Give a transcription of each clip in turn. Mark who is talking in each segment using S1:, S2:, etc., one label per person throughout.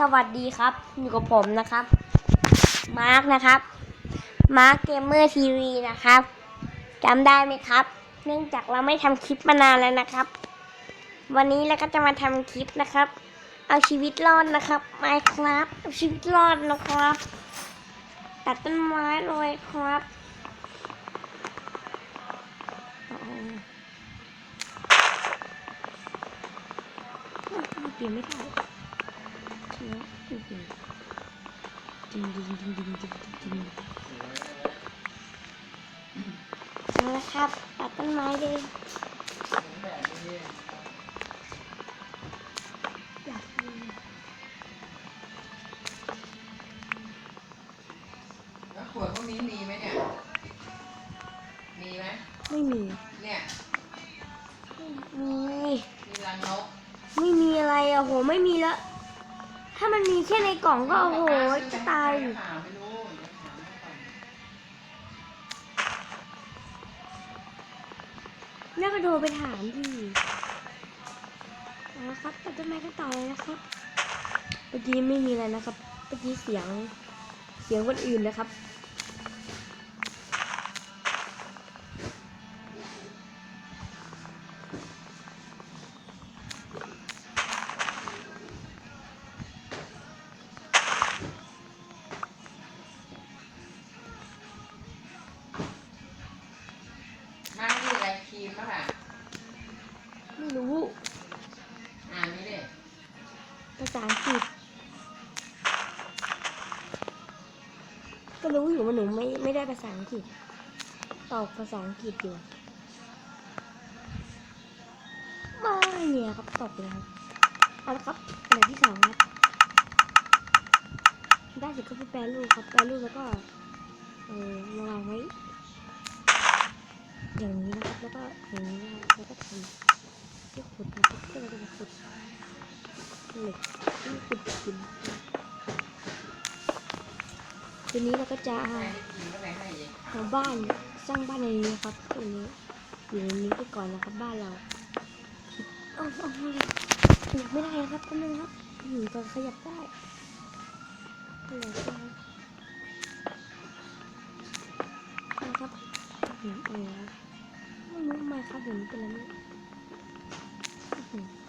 S1: สวัสดีครับ อยู่กับผมนะครับ มาร์กนะครับ มาร์กเกมเมอร์ทีวีนะครับจำได้ไหมครับ เนื่องจากเราไม่ทำคลิปมานานแล้วนะครับ วันนี้เราก็จะมาทำคลิปนะครับ เอาชีวิตรอดนะครับไม่ครับเอาชีวิตรอดนะครับ ตัดต้นไม้เลยครับเปลี่ยนไม่ได้ แวโอ้โเอาละครับตัดต้นไม้เลย
S2: มันมี
S1: แค่ในกล่องก็โอ้โหจะตายอยู่
S2: หาไม่รู้เนี่ยก็
S1: โทรไปถามทีนะครับตัดต้นไม้กันต่อเลยนะครับเมื่อกี้ไม่มีอะไรนะครับเมื่อกี้เสียงเสียงคนอื่นนะครับ ษาอังกฤษก็รู้อยู่ว่าหนูไม่ไม่ได้ภาษาอังกฤษตอบภาษาอังกฤษอยู่ไม่เนี่ยครับตอบไปแล้วเอาละครับอันดับที่สองครับได้เสร็จก็ไปแปรรูปครับแปรรูปแล้วก็เออมาวางไว้อย่างนี้นะครับแล้วก็อย่างนี้นะครับแล้วก็ทำที่ขุดนะครับเพื่เราจะขุด เล็กที่ขุดหินทีนี้เราก็จะ
S2: ใครได้ครีมก็ไปให้เอง
S1: หาบ้านสร้างบ้านในนี้ครับตัวนี้อยู่ในนี้ไปก่อนนะครับบ้านเราเอาเอาเอาขยับไม่ได้ครับก็นึงครับอยู่ตอนขยับได้ขยับได้นะครับเห็นเออไม่รู้ทำไมครับเห็นเป็นอะไรไม่ย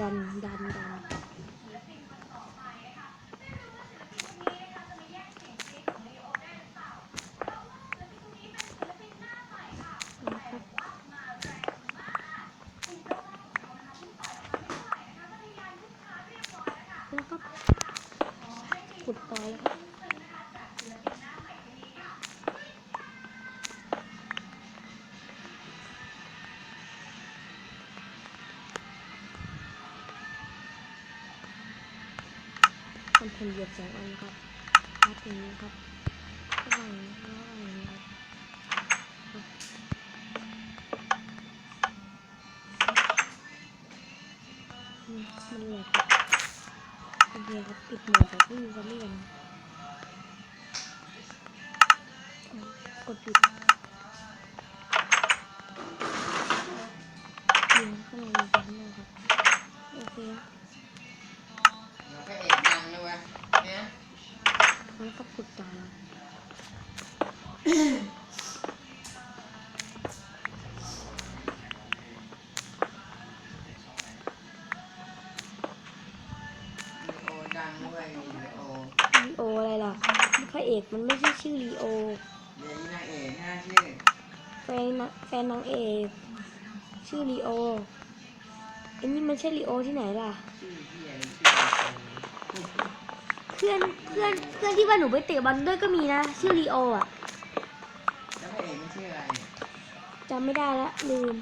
S1: ดันดันดัน คอนเหยียบสองอันครับพัดอย่างนี้ครับระหว่างระหว่างนี้ครับมันแหลกโอเคครับปิดหมดแบบไม่มีจะเลี่ยนกดปิด แล้วก็ขุดต่อแล้ว
S2: วีโอดังด้วยวีโอ
S1: ลีโออะไรล่ะพระเอกมันไม่ใช่ชื่อลีโอ
S2: เดี๋ยวนี้นางเอกน่าชื่อ
S1: แฟนนะแฟนนางเอก ชื่อลีโออันนี้มันใช่ลีโอที่ไหนล่ะ
S2: ชื่อ
S1: พื่อนเพื่อนเพื่อนที่ว่าหนูไปเตะบอลด้วยก็มีนะชื่อลีโออะ
S2: แล้วพระเอกมันชื่ออะไรเนี่ย
S1: จำไม่ได้ละลืม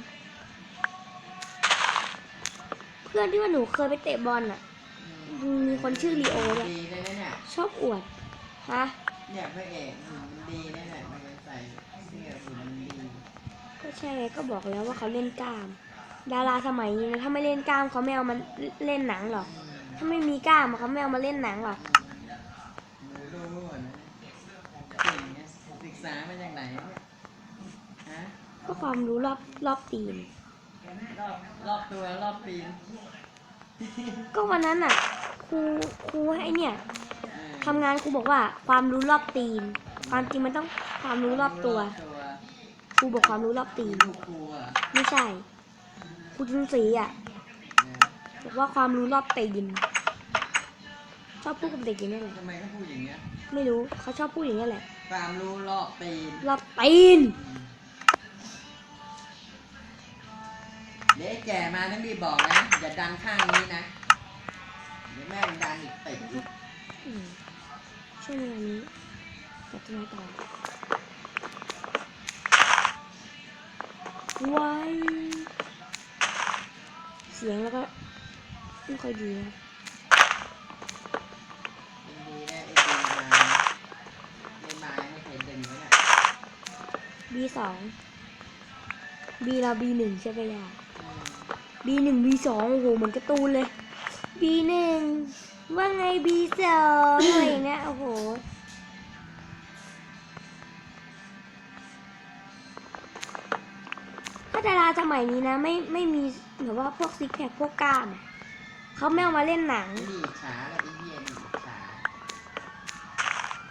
S1: เพื่อนที่ว่าหนูเคยไปเตะบอลอะ
S2: อืม
S1: มีคนชื่อลีโอด้วย
S2: ดีเลยนะเนี่ย
S1: ชอบอวดฮะ
S2: เนี่ยพระเอกหุ่นมันดีนะเนี่ยมันใส่เสื้อหุ่นมันดี
S1: ก็ใช่ไงก็บอกแล้วว่าเขาเล่นกล้าม ดาราสมัยนี้นะถ้าไม่เล่นกล้ามเขาไม่เอามาเล่นหนังหรอกถ้าไม่มีกล้ามอะเขาไม่เอามาเล่นหนังหรอก
S2: มือรู้รู้อะนะเก่งเนี่ยศึก ษามาจากไหนเนี่ยฮะ
S1: ก็ความรู้รอบรอบตีน
S2: รอบรอบตัวรอบปีน
S1: ก็วันนั้นอะครูครูให้เนี่ย
S2: เออ
S1: ทำงานครูบอกว่าความรู้รอบตีน ความจริงมันต้องความรู้รอบตัว
S2: ตัว
S1: ครูบอกความรู้รอบตีน
S2: ลูกครูอะ
S1: ไม่ใช่ครูจุนศรีอะ
S2: นะ
S1: บอกว่าความรู้รอบตีนชอบพูดกับเด็กอย่างนี้แหละ
S2: ทำไมเขาพูดอย่างเงี้ย
S1: ไม่รู้เขาชอบพูดอย่างนี้แหละ
S2: ความรู้รอบปีน
S1: รอบตีน
S2: เดี๋ยวไอ้แก่มาต้องรีบบอกนะ อย่าดันข้างนี้นะเดี๋ยวแม่งดันอีกติดอีก
S1: อืมช่วงเวลานี้กับทนายต่อไว้เสียงแล้วก็ไม่ค่อยดีนะ B สอง B เรา B หนึ่งใช่ไหมยา
S2: อืม
S1: B หนึ่ง B สองโอ้โหเหมือนการ์ตูนเลย B หนึ่งว่าไง B สองอะไรอย่างเงี้ยโอ้โหถ้าดาราสมัยนี้นะ ไม่ไม่มีแบบว่าพวกซิกแพคพวกกล้ามอะเขาไม่เอามาเล่นหนัง
S2: ไอ้นี่อิจฉาแล้วไอ้เหี้ยนี่อิจฉา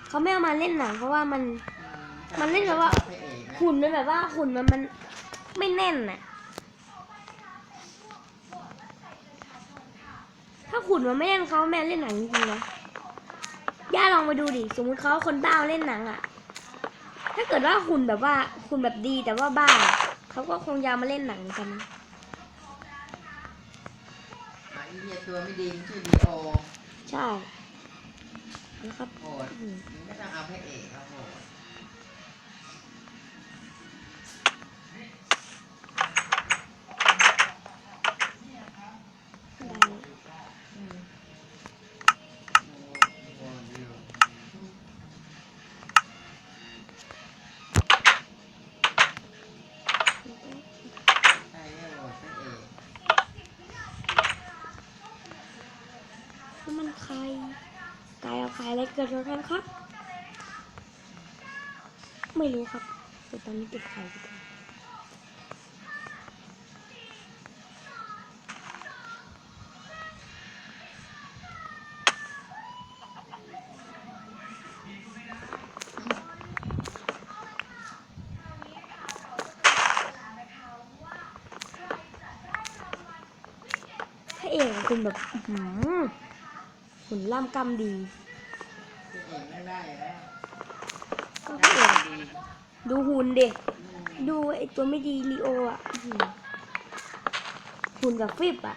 S1: เขาไม่เอามาเล่นหนัง เพราะว่ามัน
S2: อื
S1: มันเล่นแบบว่า
S2: พระเอกนะ
S1: หุ่นมันแบบว่าหุ่นมันมันไม่แน่นน่ะ ถ้าหุ่นมันไม่แน่นเขาแม่เล่นหนังจริงๆนะย่าลองมาดูดิ สมมุติเขาคนบ้าเล่นหนังอะถ้าเกิดว่าหุ่นแบบว่าหุ่นแบบดีแต่ว่าบ้าเขาก็คงยาวมาเล่นหนังกันนะ
S2: ไอ้เหี้ยตัวไม่ดีมันชื่อดีโอ
S1: ใช่นะครับ
S2: โหด
S1: อืม
S2: มึงก็ต้องเอาพระเเกิ
S1: ดอะไรกันครับ ไม่รู้ครับ แต่ตอนนี้ติดใครไปก่อนพระเอกคุณแบบ หือหุ่นล่ำกำดี
S2: อกไม่ได้แล้ว
S1: ได้
S2: ดี
S1: ดูหุ่นเด็ก
S2: อืม
S1: ดูไอตัวไม่ดีลีโออะอื้อหือหุ่นกับฟิบอะ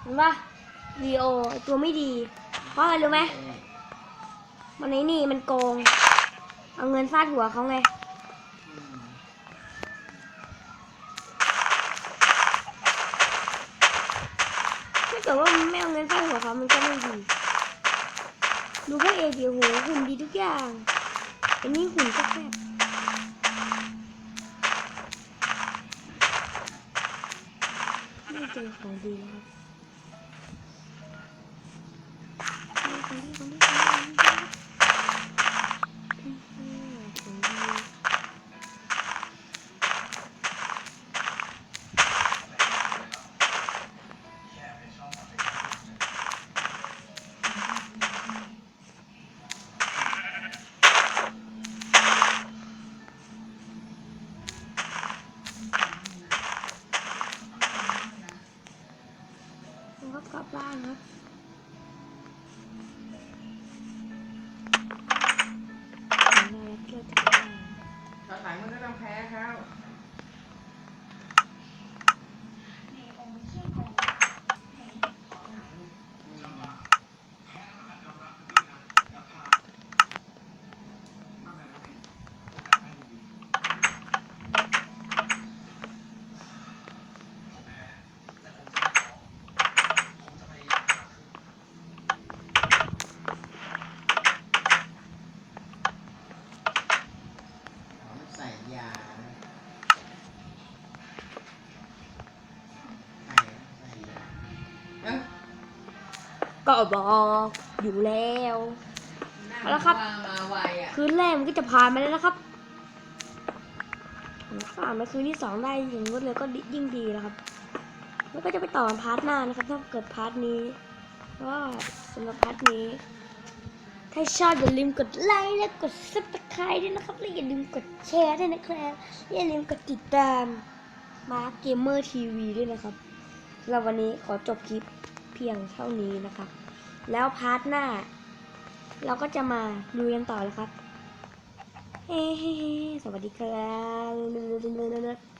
S1: เห็นปะลีโอไอตัวไม่ดี เพราะอะไรรู้ไหม มันไอ้นี่มันโกง เอาเงินฟาดหัวเขาไง
S2: อืม
S1: ถ้าเกิดว่ามันไม่เอาเงินฟาดหัวเขามันก็ไม่ดี ดูพระเอกดิโหหุ่นดีทุกอย่าง อันนี้หุ่นก็แคบไม่เจอของดีนะครับ
S2: หลังมันก็ต้องแพ้เขา
S1: ก็บอกอยู่แล้วเอาละครับ
S2: นั่งมาไวอะ
S1: คืนแรกมันก็จะผ่านไปแล้วนะครับผ่านไปคืนที่สองได้อย่างรวดเร็วก็ยิ่งดีนะครับ แล้วก็จะไปต่อพาร์ทหน้านะครับ ถ้าเกิดพาร์ทนี้ว่าสำหรับพาร์ทนี้ ถ้าชอบอย่าลืมกดไลค์และกดซับสไครต์ด้วยนะครับ และอย่าลืมกดแชร์ด้วยนะครับอย่าลืมกดติดตามมาร์เกมเมอร์ทีวีด้วยนะครับสำหรับวันนี้ขอจบคลิป เพียงเท่านี้นะครับแล้วพาร์ทหน้า เราก็จะมาดูกันต่อแล้วครับ เฮ้ สวัสดีครับ